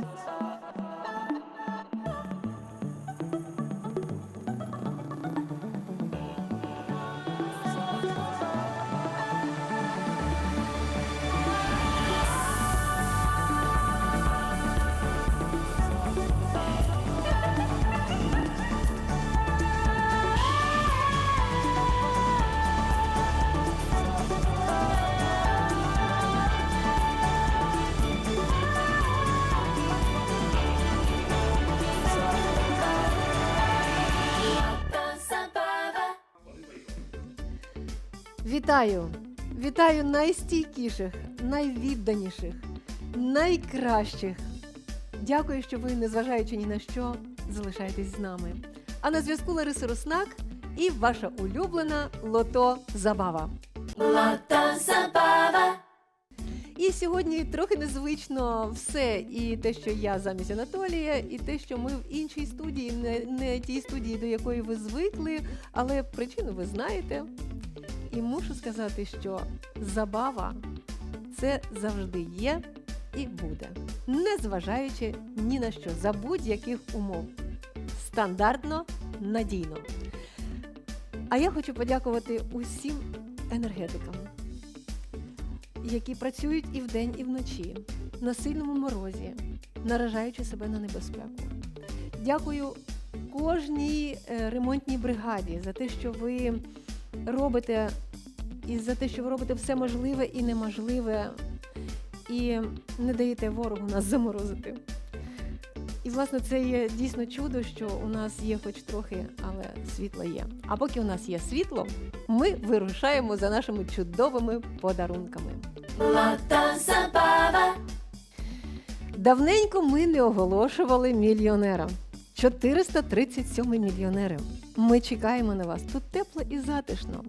Uh, uh, uh. Вітаю! Вітаю найстійкіших, найвідданіших, найкращих. Дякую, що ви, незважаючи ні на що, залишаєтесь з нами. А на зв'язку Лариса Руснак і ваша улюблена Лото Забава. Lota Забава. І сьогодні трохи незвично все, і те, що я замість Анатолія, і те, що ми в іншій студії, не, не тій студії, до якої ви звикли, але причину ви знаєте. І мушу сказати, що забава це завжди є і буде, незважаючи ні на що, за будь-яких умов. Стандартно, надійно. А я хочу подякувати усім енергетикам, які працюють і вдень, і вночі, на сильному морозі, наражаючи себе на небезпеку. Дякую кожній е, ремонтній бригаді за те, що ви робите, і за те, що ви робите все можливе і неможливе, і не даєте ворогу нас заморозити. І, власне, це є дійсно чудо, що у нас є хоч трохи, але світло є. А поки у нас є світло, ми вирушаємо за нашими чудовими подарунками. Lota Забава. Давненько ми не оголошували мільйонера. 437 мільйонери. Ми чекаємо на вас. Тут тепло і затишно.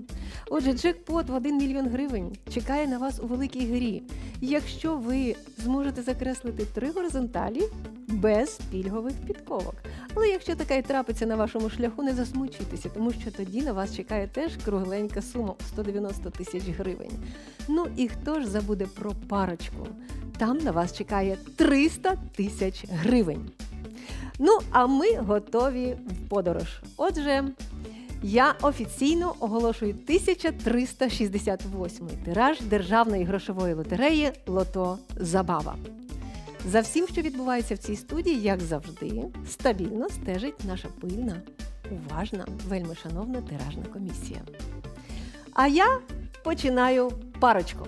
Отже, джекпот в 1 мільйон гривень чекає на вас у великій грі. Якщо ви зможете закреслити три горизонталі без пільгових підковок. Але якщо така і трапиться на вашому шляху, не засмучуйтеся, тому що тоді на вас чекає теж кругленька сума у 190 тисяч гривень. Ну і хто ж забуде про парочку? Там на вас чекає 300 тисяч гривень. Ну, а ми готові в подорож. Отже, я офіційно оголошую 1368 тираж державної грошової лотереї Лото Забава. За всім, що відбувається в цій студії, як завжди, стабільно стежить наша пильна, уважна, вельми шановна тиражна комісія. А я починаю парочку.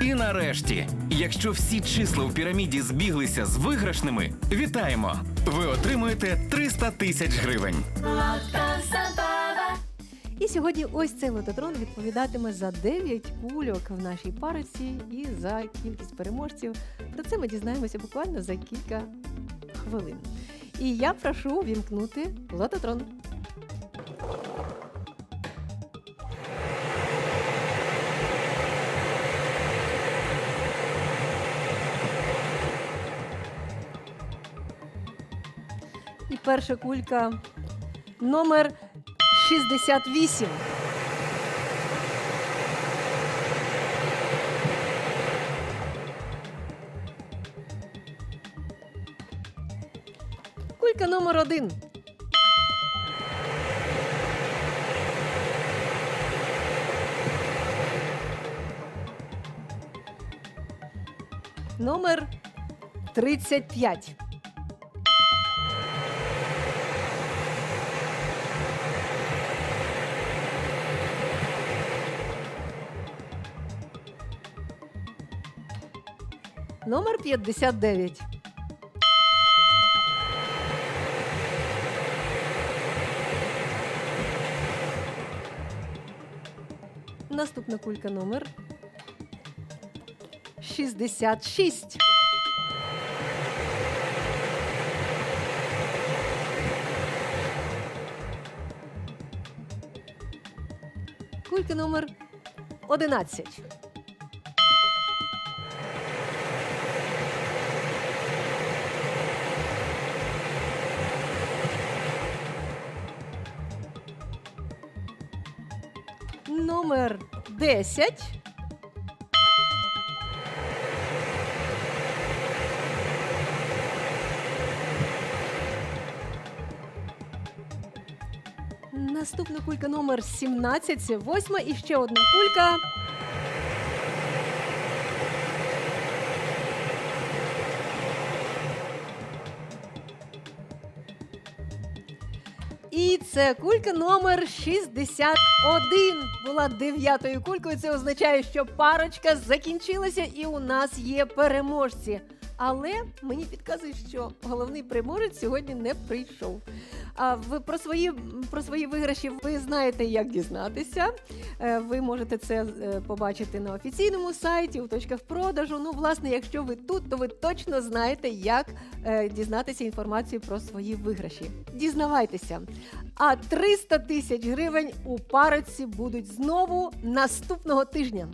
І нарешті, якщо всі числа в піраміді збіглися з виграшними, вітаємо! Ви отримуєте 300 тисяч гривень. І сьогодні ось цей лототрон відповідатиме за 9 кульок в нашій париці і за кількість переможців. Про це ми дізнаємося буквально за кілька хвилин. І я прошу вімкнути лототрон. Перша кулька номер 68. Кулька номер один. Номер 35. номер 59. Наступна кулька номер 66. Кулька номер 11. Номер 10. Наступна кулька номер 17, це восьма і ще одна кулька. І це кулька номер 61. Була дев'ятою кулькою. Це означає, що парочка закінчилася, і у нас є переможці. Але мені підказують, що головний переможець сьогодні не прийшов. А ви про свої про свої виграші ви знаєте, як дізнатися. Е, Ви можете це е, побачити на офіційному сайті, у точках продажу. Ну, власне, якщо ви тут, то ви точно знаєте, як е, дізнатися інформацію про свої виграші. Дізнавайтеся. А 300 тисяч гривень у парочці будуть знову наступного тижня.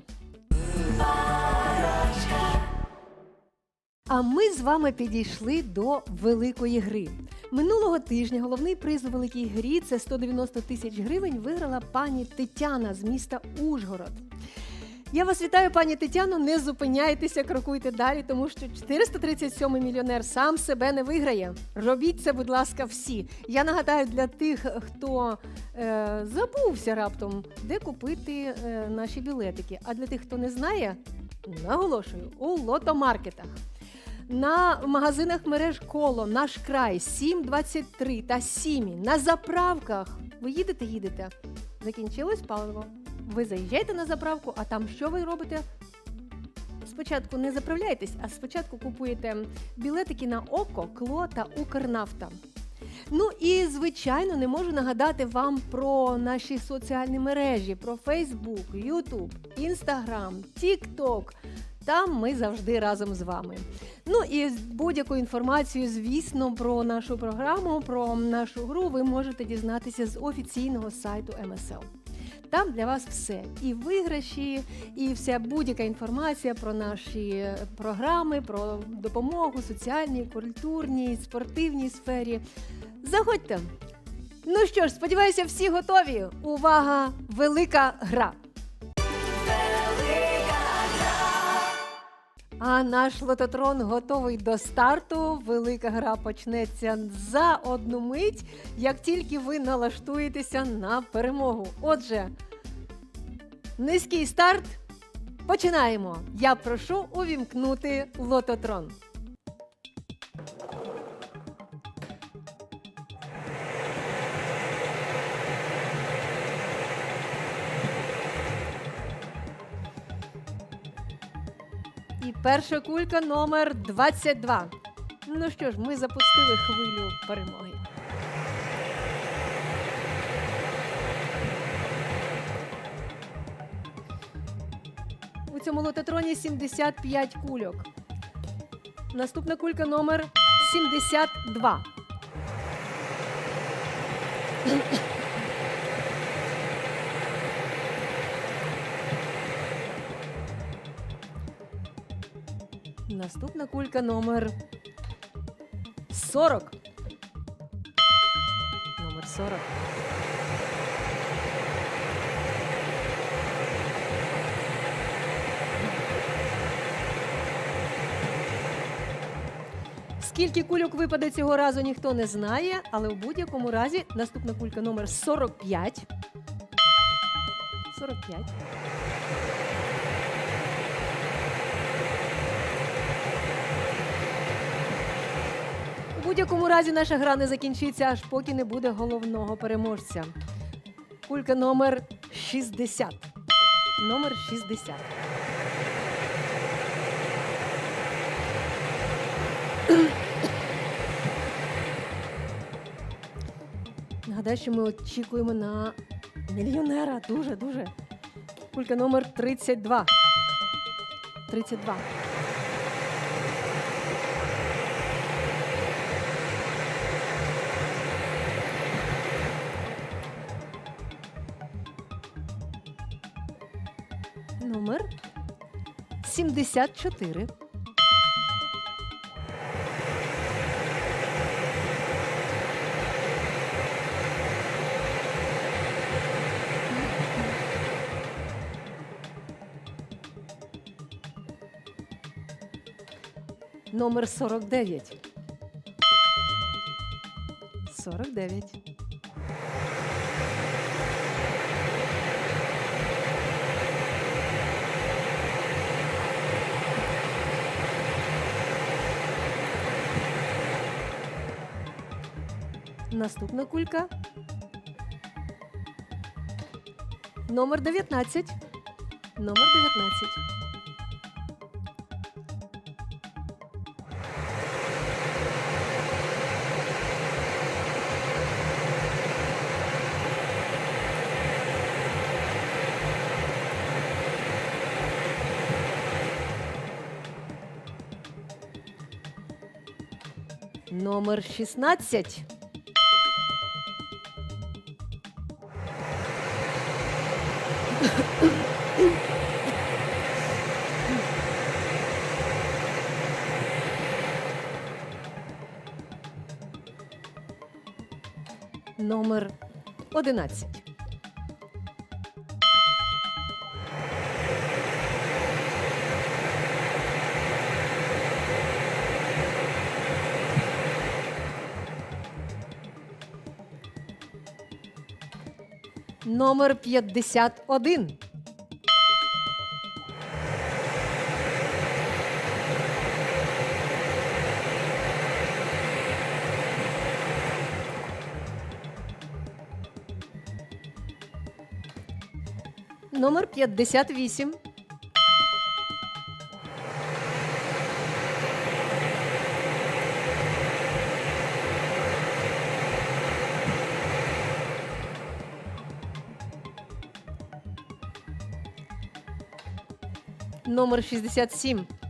А ми з вами підійшли до великої гри. Минулого тижня головний приз у великій грі це 190 тисяч гривень. Виграла пані Тетяна з міста Ужгород. Я вас вітаю, пані Тетяно. Не зупиняйтеся, крокуйте далі, тому що 437 мільйонер сам себе не виграє. Робіть це, будь ласка, всі. Я нагадаю для тих, хто е, забувся раптом, де купити е, наші білетики. А для тих, хто не знає, наголошую у лотомаркетах. На магазинах мереж коло, наш край, 723 та Сімі. На заправках. Ви їдете, їдете. Закінчилось паливо. Ви заїжджаєте на заправку, а там що ви робите? Спочатку не заправляєтесь, а спочатку купуєте білетики на Око, Кло та Укрнафта. Ну і звичайно не можу нагадати вам про наші соціальні мережі: про Facebook, YouTube, Instagram, TikTok. Там ми завжди разом з вами. Ну і будь-яку інформацію, звісно, про нашу програму, про нашу гру ви можете дізнатися з офіційного сайту МСЛ. Там для вас все і виграші, і вся будь-яка інформація про наші програми, про допомогу соціальній, культурній, спортивній сфері. Заходьте. Ну що ж, сподіваюся, всі готові. Увага! Велика гра! А наш лототрон готовий до старту. Велика гра почнеться за одну мить, як тільки ви налаштуєтеся на перемогу. Отже, низький старт. Починаємо. Я прошу увімкнути лототрон. Перша кулька номер 22. Ну що ж, ми запустили хвилю перемоги. У цьому лототроні 75 кульок. Наступна кулька номер 72. Наступна кулька номер 40. Номер 40. Скільки кульок випаде цього разу, ніхто не знає, але в будь-якому разі наступна кулька номер 45. 45. У будь-якому разі наша гра не закінчиться, аж поки не буде головного переможця. Кулька номер 60. Номер 60. Нагадаю, що ми очікуємо на мільйонера. Дуже, дуже. Кулька номер 32. 32. Номер 74. Номер 49. 49. Наступна кулька. Номер 19. Номер 19. Номер 16. Номер 11. Номер 51. Номер 58. Номер 67.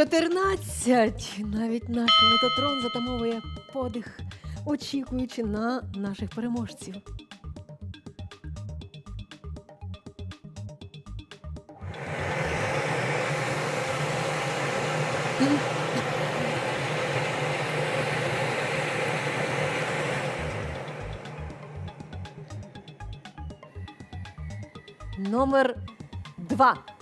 14. Навіть наш лототрон затамовує подих, очікуючи на наших переможців. Номер 2.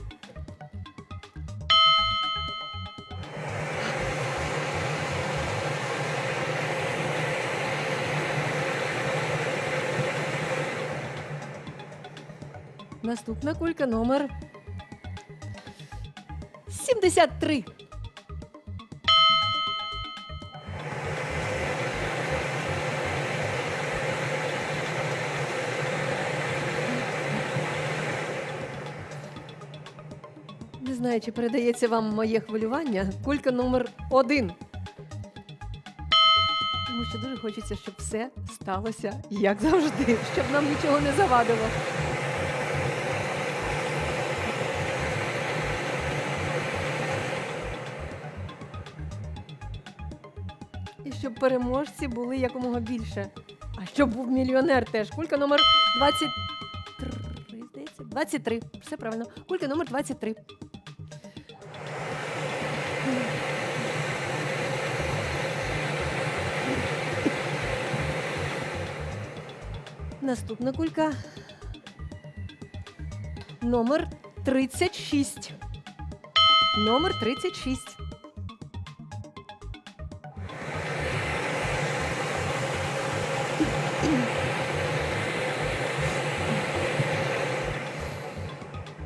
Наступна кулька номер 73. Не знаю, чи передається вам моє хвилювання. Кулька номер один. Тому що дуже хочеться, щоб все сталося як завжди, щоб нам нічого не завадило. І щоб переможці були якомога більше. А щоб був мільйонер теж. Кулька номер 23, здається. 23. Все правильно. Кулька номер 23. Наступна кулька. Номер 36. Номер 36.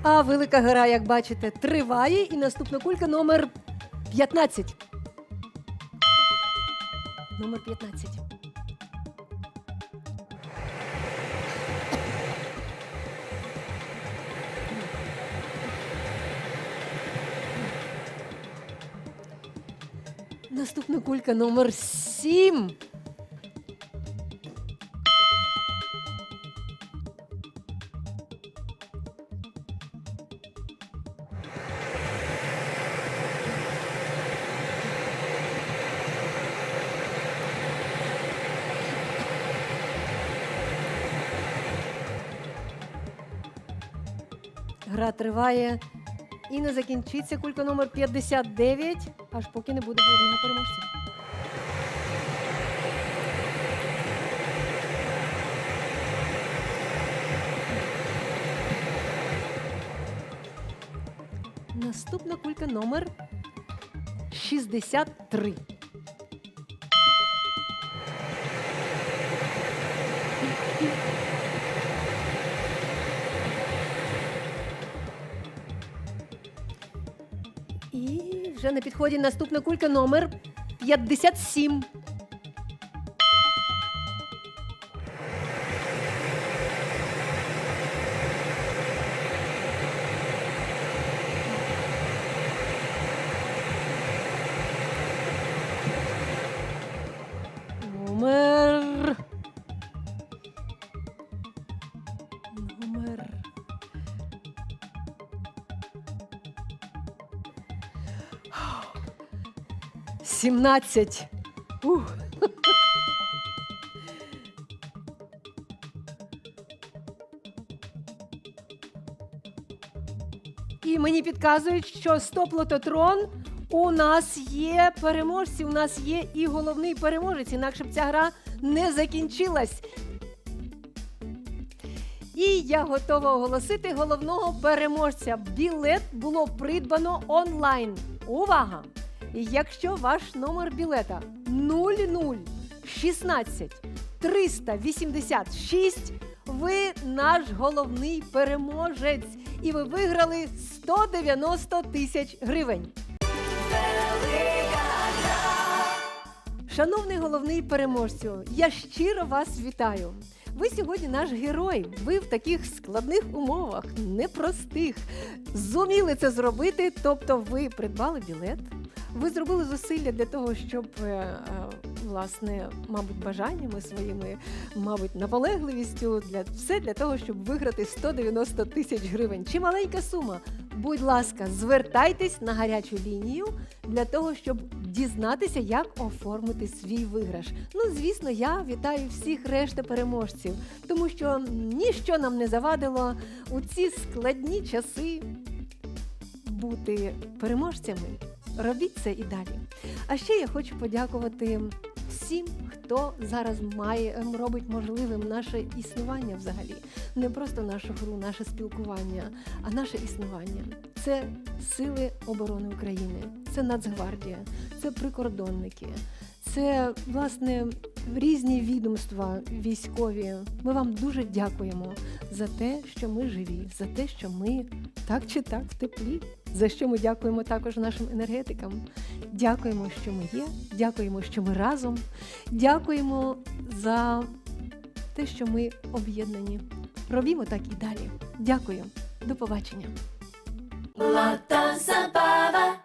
А велика гра, як бачите, триває, і наступна кулька номер 15. Номер 15. Наступна кулька номер 7. Гра триває і не закінчиться кулька номер 59, аж поки не буде головного переможця. Наступна кулька номер 63. На підході наступна кулька номер 57. 17. Ух. І мені підказують, що стоп-лототрон у нас є переможці, у нас є і головний переможець, інакше б ця гра не закінчилась. І я готова оголосити головного переможця. Білет було придбано онлайн. Увага! Якщо ваш номер білета 0016 386, ви наш головний переможець, і ви виграли 190 тисяч гривень. Шановний головний переможцю, я щиро вас вітаю. Ви сьогодні наш герой. Ви в таких складних умовах, непростих, зуміли це зробити. Тобто, ви придбали білет, ви зробили зусилля для того, щоб е, е, власне, мабуть, бажаннями своїми, мабуть, наполегливістю для все для того, щоб виграти 190 тисяч гривень. Чи маленька сума? Будь ласка, звертайтесь на гарячу лінію для того, щоб дізнатися, як оформити свій виграш. Ну, звісно, я вітаю всіх решта переможців, тому що ніщо нам не завадило у ці складні часи бути переможцями. Робіть це і далі. А ще я хочу подякувати всім, хто зараз має ем, робить можливим наше існування взагалі. Не просто нашу гру, наше спілкування, а наше існування. Це сили оборони України, це Нацгвардія, це прикордонники, це власне різні відомства військові. Ми вам дуже дякуємо за те, що ми живі, за те, що ми так чи так в теплі. За що ми дякуємо також нашим енергетикам. Дякуємо, що ми є. Дякуємо, що ми разом. Дякуємо за те, що ми об'єднані. Робімо так і далі. Дякую. До побачення. Лата Zabava.